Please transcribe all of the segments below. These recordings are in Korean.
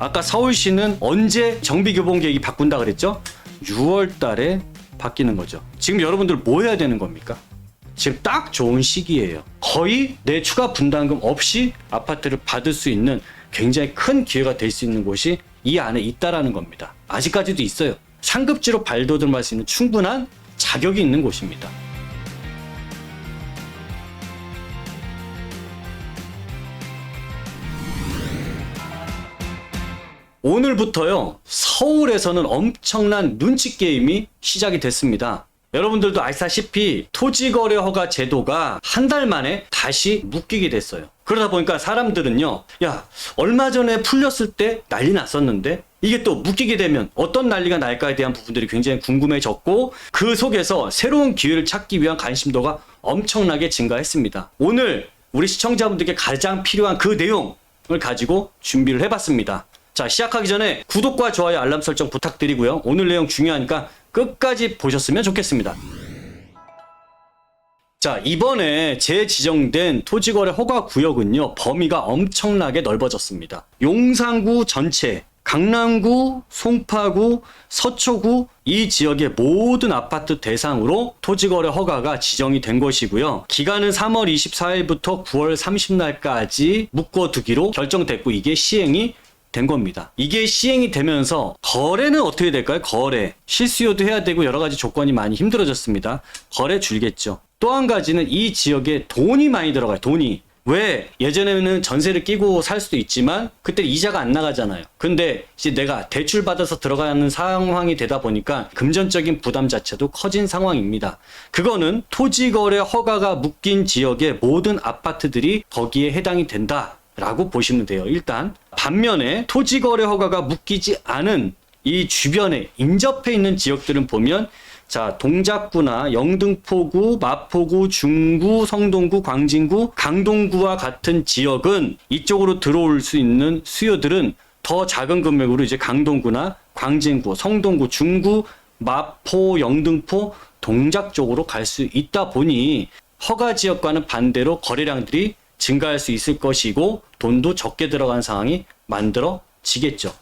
아까 서울시는 언제 정비교본 계획이 바꾼다 그랬죠? 6월 달에 바뀌는 거죠. 지금 여러분들 뭐 해야 되는 겁니까? 지금 딱 좋은 시기예요. 거의 내 추가 분담금 없이 아파트를 받을 수 있는 굉장히 큰 기회가 될 수 있는 곳이 이 안에 있다라는 겁니다. 아직까지도 있어요. 상급지로 발돋움할 수 있는 충분한 자격이 있는 곳입니다. 오늘부터요, 서울에서는 엄청난 눈치 게임이 시작이 됐습니다. 여러분들도 아시다시피 토지거래 허가 제도가 한 달 만에 다시 묶이게 됐어요. 그러다 보니까 사람들은요, 야, 얼마 전에 풀렸을 때 난리 났었는데, 이게 또 묶이게 되면 어떤 난리가 날까에 대한 부분들이 굉장히 궁금해졌고, 그 속에서 새로운 기회를 찾기 위한 관심도가 엄청나게 증가했습니다. 오늘 우리 시청자분들께 가장 필요한 그 내용을 가지고 준비를 해봤습니다. 자, 시작하기 전에 구독과 좋아요, 알람 설정 부탁드리고요. 오늘 내용 중요하니까 끝까지 보셨으면 좋겠습니다. 자, 이번에 재지정된 토지거래 허가 구역은요, 범위가 엄청나게 넓어졌습니다. 용산구 전체, 강남구, 송파구, 서초구 이 지역의 모든 아파트 대상으로 토지거래 허가가 지정이 된 것이고요. 기간은 3월 24일부터 9월 30날까지 묶어두기로 결정됐고 이게 시행이 된 겁니다. 이게 시행이 되면서 거래는 어떻게 될까요? 거래. 실수요도 해야 되고 여러 가지 조건이 많이 힘들어졌습니다. 거래 줄겠죠. 또 한 가지는 이 지역에 돈이 많이 들어가요. 돈이. 왜 예전에는 전세를 끼고 살 수도 있지만 그때 이자가 안 나가잖아요. 근데 이제 내가 대출 받아서 들어가는 상황이 되다 보니까 금전적인 부담 자체도 커진 상황입니다. 그거는 토지 거래 허가가 묶인 지역의 모든 아파트들이 거기에 해당이 된다. 라고 보시면 돼요. 일단 반면에 토지 거래 허가가 묶이지 않은 이 주변에 인접해 있는 지역들은 보면 자, 동작구나 영등포구, 마포구, 중구, 성동구, 광진구, 강동구와 같은 지역은 이쪽으로 들어올 수 있는 수요들은 더 작은 금액으로 이제 강동구나 광진구, 성동구, 중구, 마포, 영등포, 동작 쪽으로 갈 수 있다 보니 허가 지역과는 반대로 거래량들이 증가할 수 있을 것이고 돈도 적게 들어간 상황이 만들어지겠죠.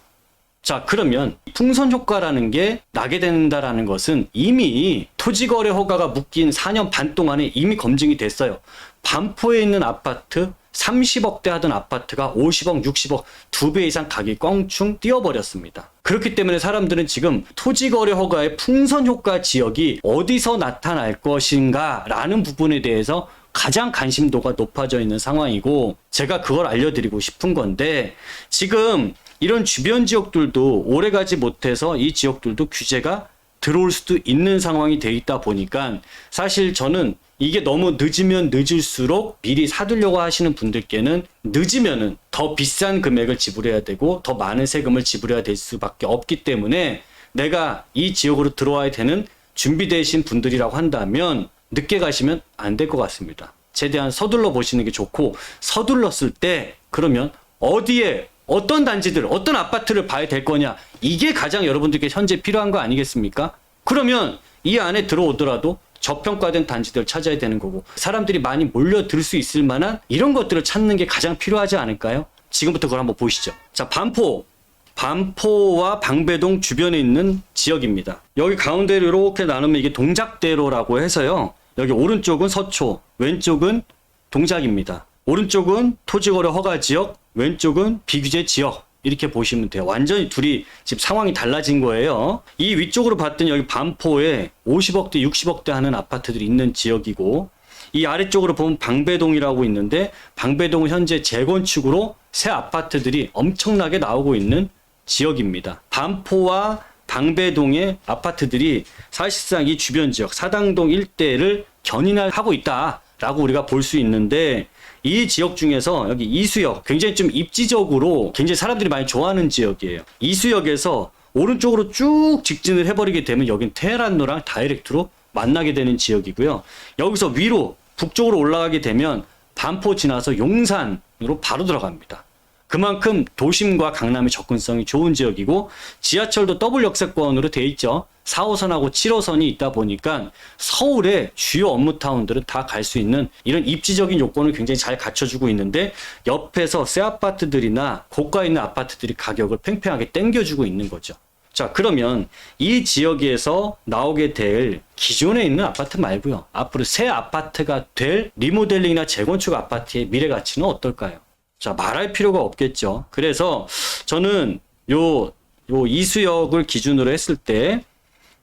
자, 그러면 풍선 효과라는 게 나게 된다라는 것은 이미 토지 거래 허가가 묶인 4년 반 동안에 이미 검증이 됐어요. 반포에 있는 아파트 30억대 하던 아파트가 50억, 60억 두 배 이상 가격이 껑충 뛰어버렸습니다. 그렇기 때문에 사람들은 지금 토지거래 허가의 풍선 효과 지역이 어디서 나타날 것인가 라는 부분에 대해서 가장 관심도가 높아져 있는 상황이고 제가 그걸 알려드리고 싶은 건데 지금 이런 주변 지역들도 오래가지 못해서 이 지역들도 규제가 들어올 수도 있는 상황이 돼 있다 보니까 사실 저는 이게 너무 늦으면 늦을수록 미리 사두려고 하시는 분들께는 늦으면은 더 비싼 금액을 지불해야 되고 더 많은 세금을 지불해야 될 수밖에 없기 때문에 내가 이 지역으로 들어와야 되는 준비되신 분들이라고 한다면 늦게 가시면 안 될 것 같습니다. 최대한 서둘러 보시는 게 좋고 서둘렀을 때 그러면 어디에 어떤 단지들, 어떤 아파트를 봐야 될 거냐 이게 가장 여러분들께 현재 필요한 거 아니겠습니까? 그러면 이 안에 들어오더라도 저평가된 단지들을 찾아야 되는 거고 사람들이 많이 몰려들 수 있을 만한 이런 것들을 찾는 게 가장 필요하지 않을까요? 지금부터 그걸 한번 보시죠. 자, 반포. 반포와 방배동 주변에 있는 지역입니다. 여기 가운데로 이렇게 나누면 이게 동작대로라고 해서요. 여기 오른쪽은 서초, 왼쪽은 동작입니다. 오른쪽은 토지거래 허가 지역, 왼쪽은 비규제 지역. 이렇게 보시면 돼요. 완전히 둘이 지금 상황이 달라진 거예요. 이 위쪽으로 봤더니 여기 반포에 50억대, 60억대 하는 아파트들이 있는 지역이고, 이 아래쪽으로 보면 방배동이라고 있는데, 방배동은 현재 재건축으로 새 아파트들이 엄청나게 나오고 있는 지역입니다. 반포와 방배동의 아파트들이 사실상 이 주변 지역, 사당동 일대를 견인하고 있다라고 우리가 볼 수 있는데, 이 지역 중에서 여기 이수역 굉장히 좀 입지적으로 굉장히 사람들이 많이 좋아하는 지역이에요. 이수역에서 오른쪽으로 쭉 직진을 해버리게 되면 여긴 테헤란로랑 다이렉트로 만나게 되는 지역이고요. 여기서 위로 북쪽으로 올라가게 되면 반포 지나서 용산으로 바로 들어갑니다. 그만큼 도심과 강남의 접근성이 좋은 지역이고 지하철도 더블 역세권으로 돼 있죠. 4호선하고 7호선이 있다 보니까 서울의 주요 업무 타운들은 다 갈 수 있는 이런 입지적인 요건을 굉장히 잘 갖춰주고 있는데 옆에서 새 아파트들이나 고가 있는 아파트들이 가격을 팽팽하게 땡겨주고 있는 거죠. 자, 그러면 이 지역에서 나오게 될 기존에 있는 아파트 말고요. 앞으로 새 아파트가 될 리모델링이나 재건축 아파트의 미래 가치는 어떨까요? 자, 말할 필요가 없겠죠. 그래서 저는 요, 요 이수역을 기준으로 했을 때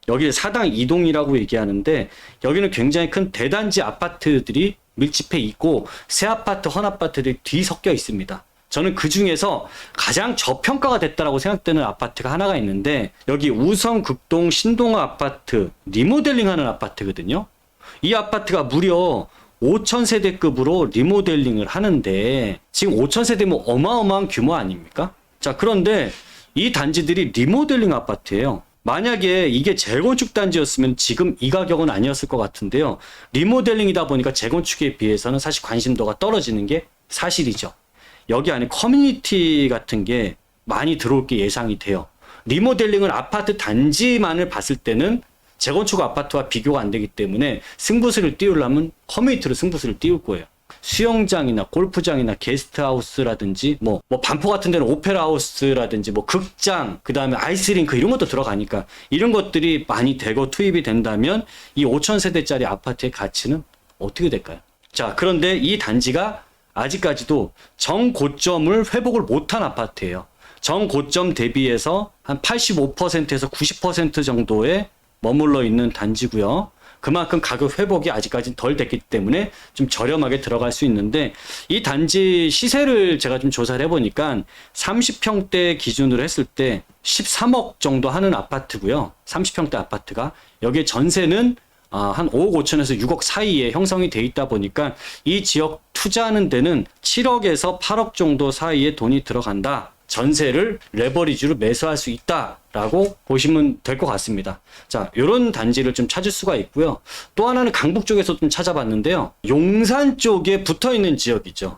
여기 사당 이동이라고 얘기하는데 여기는 굉장히 큰 대단지 아파트들이 밀집해 있고 새 아파트, 헌 아파트들이 뒤섞여 있습니다. 저는 그 중에서 가장 저평가가 됐다라고 생각되는 아파트가 하나가 있는데 여기 우성 극동 신동아 아파트 리모델링 하는 아파트거든요. 이 아파트가 무려 5천 세대급으로 리모델링을 하는데 지금 5천 세대면 어마어마한 규모 아닙니까? 자, 그런데 이 단지들이 리모델링 아파트예요. 만약에 이게 재건축 단지였으면 지금 이 가격은 아니었을 것 같은데요. 리모델링이다 보니까 재건축에 비해서는 사실 관심도가 떨어지는 게 사실이죠. 여기 안에 커뮤니티 같은 게 많이 들어올 게 예상이 돼요. 리모델링은 아파트 단지만을 봤을 때는 재건축 아파트와 비교가 안 되기 때문에 승부수를 띄우려면 커뮤니티로 승부수를 띄울 거예요. 수영장이나 골프장이나 게스트하우스라든지 뭐, 뭐 반포 같은 데는 오페라하우스라든지 뭐 극장 그 다음에 아이스링크 이런 것도 들어가니까 이런 것들이 많이 대거 투입이 된다면 이 5천 세대짜리 아파트의 가치는 어떻게 될까요? 자 그런데 이 단지가 아직까지도 정 고점을 회복을 못한 아파트예요. 정 고점 대비해서 한 85%에서 90% 정도에 머물러 있는 단지고요. 그만큼 가격 회복이 아직까지 덜 됐기 때문에 좀 저렴하게 들어갈 수 있는데 이 단지 시세를 제가 좀 조사를 해보니까 30평대 기준으로 했을 때 13억 정도 하는 아파트고요. 30평대 아파트가 여기에 전세는 아, 한 5억 5천에서 6억 사이에 형성이 돼 있다 보니까 이 지역 투자하는 데는 7억에서 8억 정도 사이에 돈이 들어간다. 전세를 레버리지로 매수할 수 있다라고 보시면 될 것 같습니다. 자, 요런 단지를 좀 찾을 수가 있고요. 또 하나는 강북 쪽에서 좀 찾아봤는데요. 용산 쪽에 붙어 있는 지역이죠.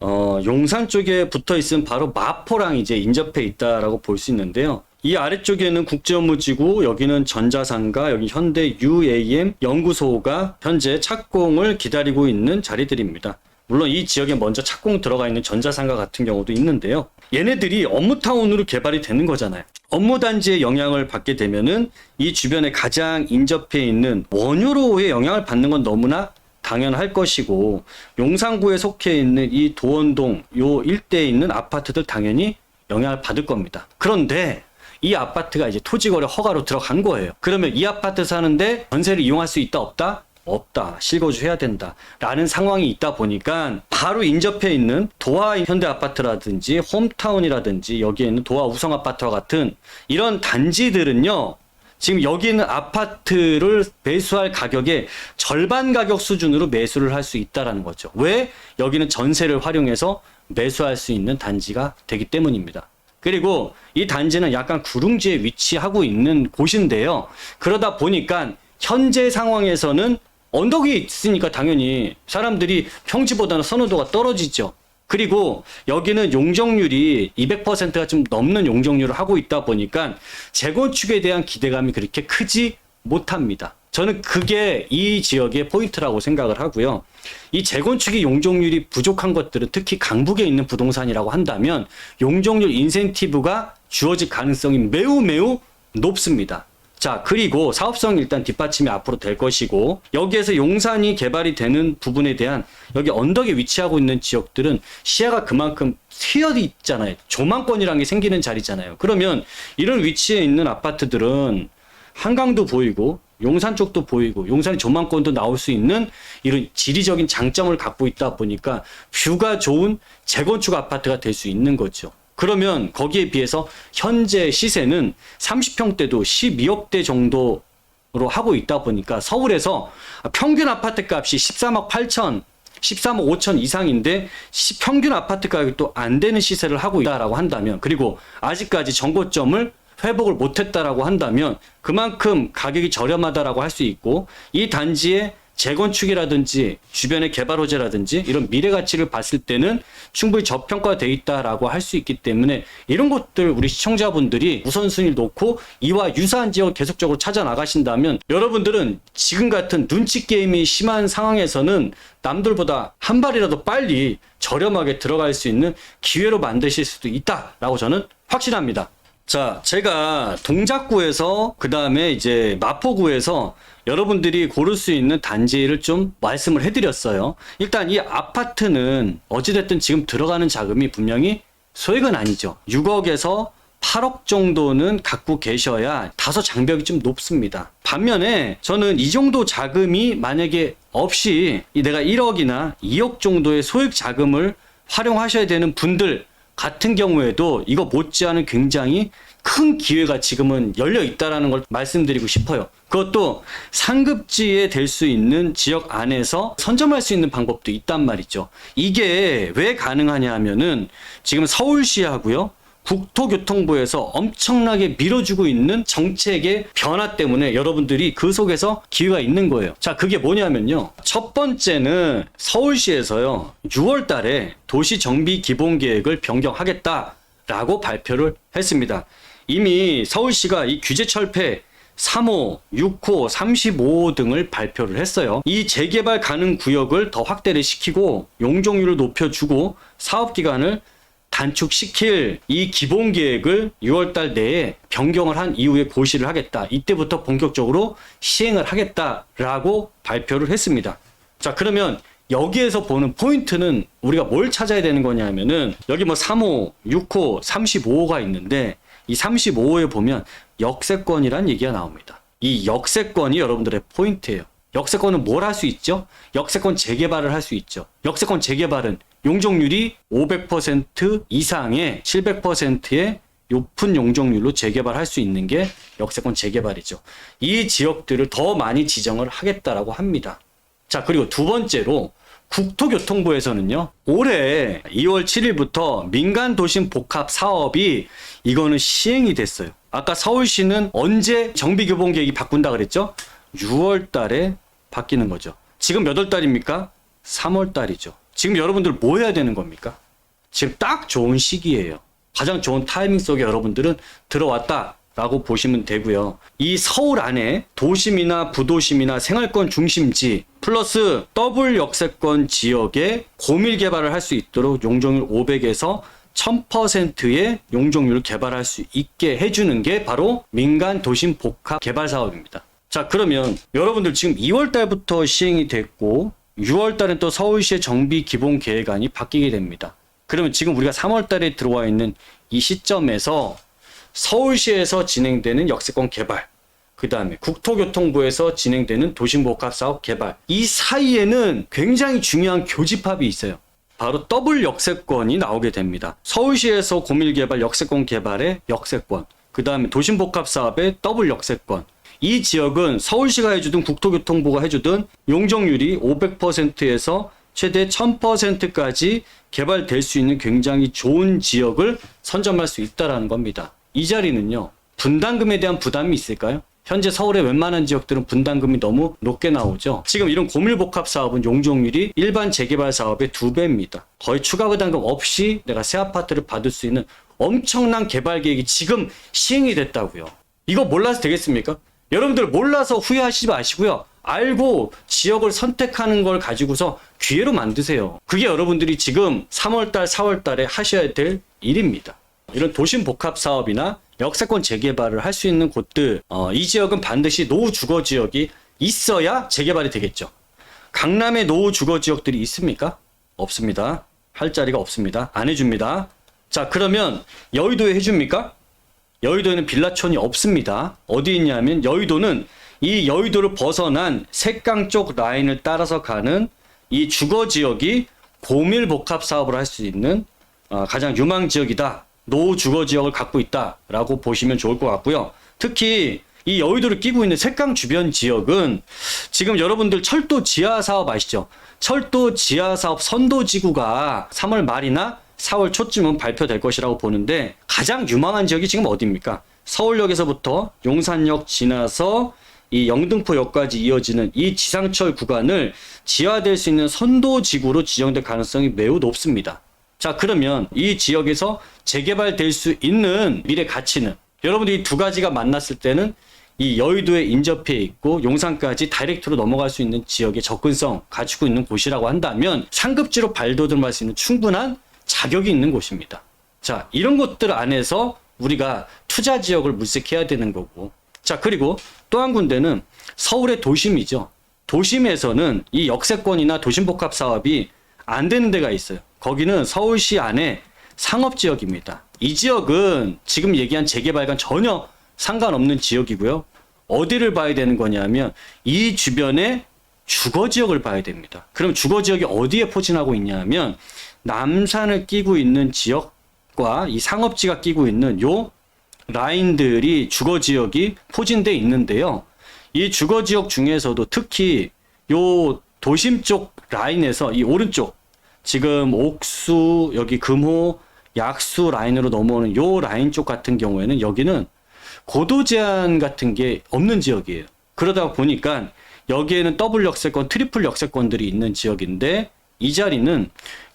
어, 용산 쪽에 붙어 있으면 바로 마포랑 이제 인접해 있다라고 볼 수 있는데요. 이 아래쪽에는 국제업무지구, 여기는 전자상가, 여기 현대 UAM 연구소가 현재 착공을 기다리고 있는 자리들입니다. 물론 이 지역에 먼저 착공 들어가 있는 전자상가 같은 경우도 있는데요. 얘네들이 업무타운으로 개발이 되는 거잖아요. 업무단지의 영향을 받게 되면은 이 주변에 가장 인접해 있는 원효로의 영향을 받는 건 너무나 당연할 것이고 용산구에 속해 있는 이 도원동 요 일대에 있는 아파트들 당연히 영향을 받을 겁니다. 그런데 이 아파트가 이제 토지거래 허가로 들어간 거예요. 그러면 이 아파트 사는데 전세를 이용할 수 있다 없다? 없다. 실거주해야 된다. 라는 상황이 있다 보니까 바로 인접해 있는 도하 현대 아파트라든지 홈타운이라든지 여기에 있는 도하 우성 아파트와 같은 이런 단지들은요. 지금 여기 있는 아파트를 매수할 가격의 절반 가격 수준으로 매수를 할 수 있다라는 거죠. 왜? 여기는 전세를 활용해서 매수할 수 있는 단지가 되기 때문입니다. 그리고 이 단지는 약간 구릉지에 위치하고 있는 곳인데요. 그러다 보니까 현재 상황에서는 언덕이 있으니까 당연히 사람들이 평지보다는 선호도가 떨어지죠. 그리고 여기는 용적률이 200%가 좀 넘는 용적률을 하고 있다 보니까 재건축에 대한 기대감이 그렇게 크지 못합니다. 저는 그게 이 지역의 포인트라고 생각을 하고요. 이 재건축이 용적률이 부족한 것들은 특히 강북에 있는 부동산이라고 한다면 용적률 인센티브가 주어질 가능성이 매우 매우 높습니다. 자, 그리고 사업성 일단 뒷받침이 앞으로 될 것이고, 여기에서 용산이 개발이 되는 부분에 대한 여기 언덕에 위치하고 있는 지역들은 시야가 그만큼 트여 있잖아요. 조망권이라는 게 생기는 자리잖아요. 그러면 이런 위치에 있는 아파트들은 한강도 보이고, 용산 쪽도 보이고, 용산의 조망권도 나올 수 있는 이런 지리적인 장점을 갖고 있다 보니까 뷰가 좋은 재건축 아파트가 될 수 있는 거죠. 그러면 거기에 비해서 현재 시세는 30평대도 12억대 정도 로 하고 있다 보니까 서울에서 평균 아파트 값이 13억 8천 13억 5천 이상인데 시- 평균 아파트 가격이 또 안 되는 시세를 하고 있다라고 한다면 그리고 아직까지 정고점을 회복을 못했다라고 한다면 그만큼 가격이 저렴하다라고 할 수 있고 이 단지의 재건축이라든지 주변의 개발 호재라든지 이런 미래 가치를 봤을 때는 충분히 저평가돼 있다라고 할 수 있기 때문에 이런 것들 우리 시청자분들이 우선순위를 놓고 이와 유사한 지역을 계속적으로 찾아 나가신다면 여러분들은 지금 같은 눈치 게임이 심한 상황에서는 남들보다 한 발이라도 빨리 저렴하게 들어갈 수 있는 기회로 만드실 수도 있다라고 저는 확신합니다. 자, 제가 동작구에서 그 다음에 이제 마포구에서 여러분들이 고를 수 있는 단지를 좀 말씀을 해드렸어요. 일단 이 아파트는 어찌됐든 지금 들어가는 자금이 분명히 소액은 아니죠. 6억에서 8억 정도는 갖고 계셔야 다소 장벽이 좀 높습니다. 반면에 저는 이 정도 자금이 만약에 없이 이 내가 1억이나 2억 정도의 소액 자금을 활용하셔야 되는 분들 같은 경우에도 이거 못지않은 굉장히 큰 기회가 지금은 열려 있다라는 걸 말씀드리고 싶어요. 그것도 상급지에 될 수 있는 지역 안에서 선점할 수 있는 방법도 있단 말이죠. 이게 왜 가능하냐 하면은 지금 서울시하고요. 국토교통부에서 엄청나게 밀어주고 있는 정책의 변화 때문에 여러분들이 그 속에서 기회가 있는 거예요. 자, 그게 뭐냐면요. 첫 번째는 서울시에서요, 6월 달에 도시 정비 기본 계획을 변경하겠다라고 발표를 했습니다. 이미 서울시가 이 규제 철폐 3호, 6호, 35호 등을 발표를 했어요. 이 재개발 가능 구역을 더 확대를 시키고 용적률을 높여주고 사업 기간을 단축시킬 이 기본 계획을 6월달 내에 변경을 한 이후에 고시를 하겠다. 이때부터 본격적으로 시행을 하겠다라고 발표를 했습니다. 자, 그러면 여기에서 보는 포인트는 우리가 뭘 찾아야 되는 거냐면은 여기 뭐 3호, 6호, 35호가 있는데 이 35호에 보면 역세권이란 얘기가 나옵니다. 이 역세권이 여러분들의 포인트예요. 역세권은 뭘 할 수 있죠? 역세권 재개발을 할 수 있죠. 역세권 재개발은 용적률이 500% 이상의 700%의 높은 용적률로 재개발할 수 있는 게 역세권 재개발이죠. 이 지역들을 더 많이 지정을 하겠다라고 합니다. 자, 그리고 두 번째로 국토교통부에서는요, 올해 2월 7일부터 민간 도심 복합 사업이 이거는 시행이 됐어요. 아까 서울시는 언제 정비 교본 계획이 바꾼다 그랬죠? 6월 달에 바뀌는 거죠. 지금 몇 월 달입니까? 3월 달이죠. 지금 여러분들 뭐 해야 되는 겁니까? 지금 딱 좋은 시기예요. 가장 좋은 타이밍 속에 여러분들은 들어왔다 라고 보시면 되고요. 이 서울 안에 도심이나 부도심이나 생활권 중심지 플러스 더블 역세권 지역에 고밀 개발을 할 수 있도록 용적률 500에서 1000%의 용적률을 개발할 수 있게 해주는 게 바로 민간 도심 복합 개발 사업입니다. 자, 그러면 여러분들 지금 2월 달부터 시행이 됐고 6월 달엔 또 서울시의 정비 기본 계획안이 바뀌게 됩니다. 그러면 지금 우리가 3월 달에 들어와 있는 이 시점에서 서울시에서 진행되는 역세권 개발, 그 다음에 국토교통부에서 진행되는 도심복합사업 개발, 이 사이에는 굉장히 중요한 교집합이 있어요. 바로 더블 역세권이 나오게 됩니다. 서울시에서 고밀개발 역세권 개발의 역세권, 그 다음에 도심복합사업의 더블 역세권, 이 지역은 서울시가 해주든 국토교통부가 해주든 용적률이 500%에서 최대 1000%까지 개발될 수 있는 굉장히 좋은 지역을 선점할 수 있다라는 겁니다. 이 자리는요, 분담금에 대한 부담이 있을까요? 현재 서울의 웬만한 지역들은 분담금이 너무 높게 나오죠. 지금 이런 고밀복합 사업은 용적률이 일반 재개발 사업의 두 배입니다. 거의 추가 부담금 없이 내가 새 아파트를 받을 수 있는 엄청난 개발 계획이 지금 시행이 됐다고요. 이거 몰라서 되겠습니까? 여러분들 몰라서 후회하시지 마시고요. 알고 지역을 선택하는 걸 가지고서 기회로 만드세요. 그게 여러분들이 지금 3월달, 4월달에 하셔야 될 일입니다. 이런 도심 복합 사업이나 역세권 재개발을 할 수 있는 곳들, 어, 이 지역은 반드시 노후 주거 지역이 있어야 재개발이 되겠죠. 강남에 노후 주거 지역들이 있습니까? 없습니다. 할 자리가 없습니다. 안 해줍니다. 자, 그러면 여의도에 해줍니까? 여의도에는 빌라촌이 없습니다. 어디 있냐면 여의도는 이 여의도를 벗어난 색강 쪽 라인을 따라서 가는 이 주거 지역이 고밀 복합 사업을 할 수 있는 어, 가장 유망 지역이다. 노후 주거 지역을 갖고 있다라고 보시면 좋을 것 같고요. 특히 이 여의도를 끼고 있는 색강 주변 지역은 지금 여러분들 철도 지하 사업 아시죠? 철도 지하 사업 선도 지구가 3월 말이나 4월 초쯤은 발표될 것이라고 보는데 가장 유망한 지역이 지금 어디입니까? 서울역에서부터 용산역 지나서 이 영등포역까지 이어지는 이 지상철 구간을 지하될 수 있는 선도지구로 지정될 가능성이 매우 높습니다. 자, 그러면 이 지역에서 재개발될 수 있는 미래 가치는 여러분들이 두 가지가 만났을 때는 이 여의도에 인접해 있고 용산까지 다이렉트로 넘어갈 수 있는 지역의 접근성 가지고 있는 곳이라고 한다면 상급지로 발돋움할 수 있는 충분한 자격이 있는 곳입니다. 자, 이런 것들 안에서 우리가 투자 지역을 물색해야 되는 거고. 자, 그리고 또 한 군데는 서울의 도심이죠. 도심에서는 이 역세권이나 도심복합 사업이 안 되는 데가 있어요. 거기는 서울시 안에 상업 지역입니다. 이 지역은 지금 얘기한 재개발과 전혀 상관없는 지역이고요. 어디를 봐야 되는 거냐면 이 주변에 주거 지역을 봐야 됩니다. 그럼 주거 지역이 어디에 포진하고 있냐면 남산을 끼고 있는 지역과 이 상업지가 끼고 있는 요 라인들이 주거 지역이 포진돼 있는데요. 이 주거 지역 중에서도 특히 요 도심 쪽 라인에서 이 오른쪽 지금 옥수 여기 금호 약수 라인으로 넘어오는 요 라인 쪽 같은 경우에는 여기는 고도 제한 같은 게 없는 지역이에요. 그러다 보니까 여기에는 더블 역세권, 트리플 역세권들이 있는 지역인데 이 자리는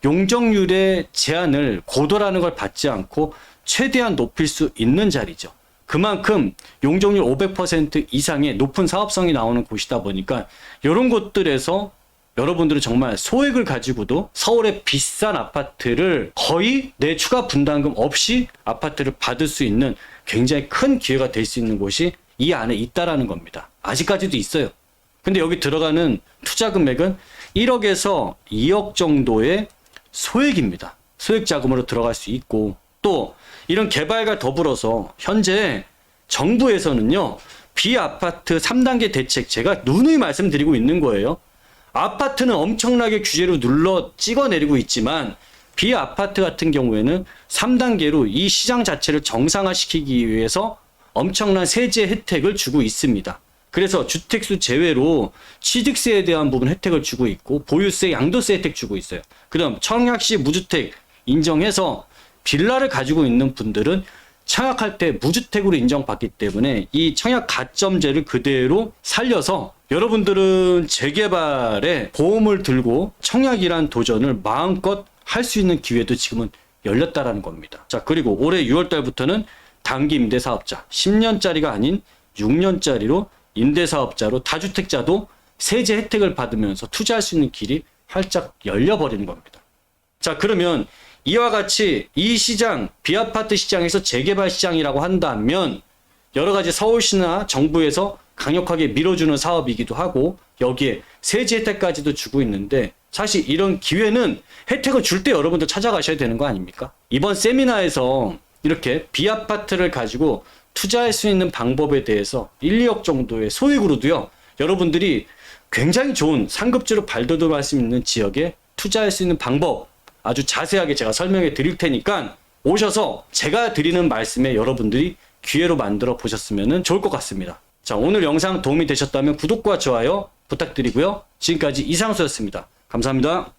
용적률의 제한을 고도라는 걸 받지 않고 최대한 높일 수 있는 자리죠. 그만큼 용적률 500% 이상의 높은 사업성이 나오는 곳이다 보니까 이런 곳들에서 여러분들은 정말 소액을 가지고도 서울의 비싼 아파트를 거의 내 추가 분담금 없이 아파트를 받을 수 있는 굉장히 큰 기회가 될 수 있는 곳이 이 안에 있다라는 겁니다. 아직까지도 있어요. 근데 여기 들어가는 투자 금액은 1억에서 2억 정도의 소액입니다. 소액 자금으로 들어갈 수 있고 또 이런 개발과 더불어서 현재 정부에서는요 비아파트 3단계 대책 제가 누누이 말씀드리고 있는 거예요. 아파트는 엄청나게 규제로 눌러 찍어내리고 있지만 비아파트 같은 경우에는 3단계로 이 시장 자체를 정상화시키기 위해서 엄청난 세제 혜택을 주고 있습니다. 그래서 주택수 제외로 취득세에 대한 부분 혜택을 주고 있고 보유세, 양도세 혜택 주고 있어요. 그다음 청약시 무주택 인정해서 빌라를 가지고 있는 분들은 청약할 때 무주택으로 인정받기 때문에 이 청약 가점제를 그대로 살려서 여러분들은 재개발에 보험을 들고 청약이란 도전을 마음껏 할 수 있는 기회도 지금은 열렸다라는 겁니다. 자, 그리고 올해 6월 달부터는 단기 임대 사업자 10년짜리가 아닌 6년짜리로 임대 사업자로 다주택자도 세제 혜택을 받으면서 투자할 수 있는 길이 활짝 열려 버리는 겁니다. 자, 그러면 이와 같이 이 시장, 비아파트 시장에서 재개발 시장이라고 한다면 여러 가지 서울시나 정부에서 강력하게 밀어주는 사업이기도 하고 여기에 세제 혜택까지도 주고 있는데 사실 이런 기회는 혜택을 줄 때 여러분들 찾아가셔야 되는 거 아닙니까? 이번 세미나에서 이렇게 비아파트를 가지고 투자할 수 있는 방법에 대해서 1, 2억 정도의 소액으로도요. 여러분들이 굉장히 좋은 상급지로 발돋움할 수 있는 지역에 투자할 수 있는 방법 아주 자세하게 제가 설명해 드릴 테니까 오셔서 제가 드리는 말씀에 여러분들이 기회로 만들어 보셨으면 좋을 것 같습니다. 자, 오늘 영상 도움이 되셨다면 구독과 좋아요 부탁드리고요. 지금까지 이상수였습니다. 감사합니다.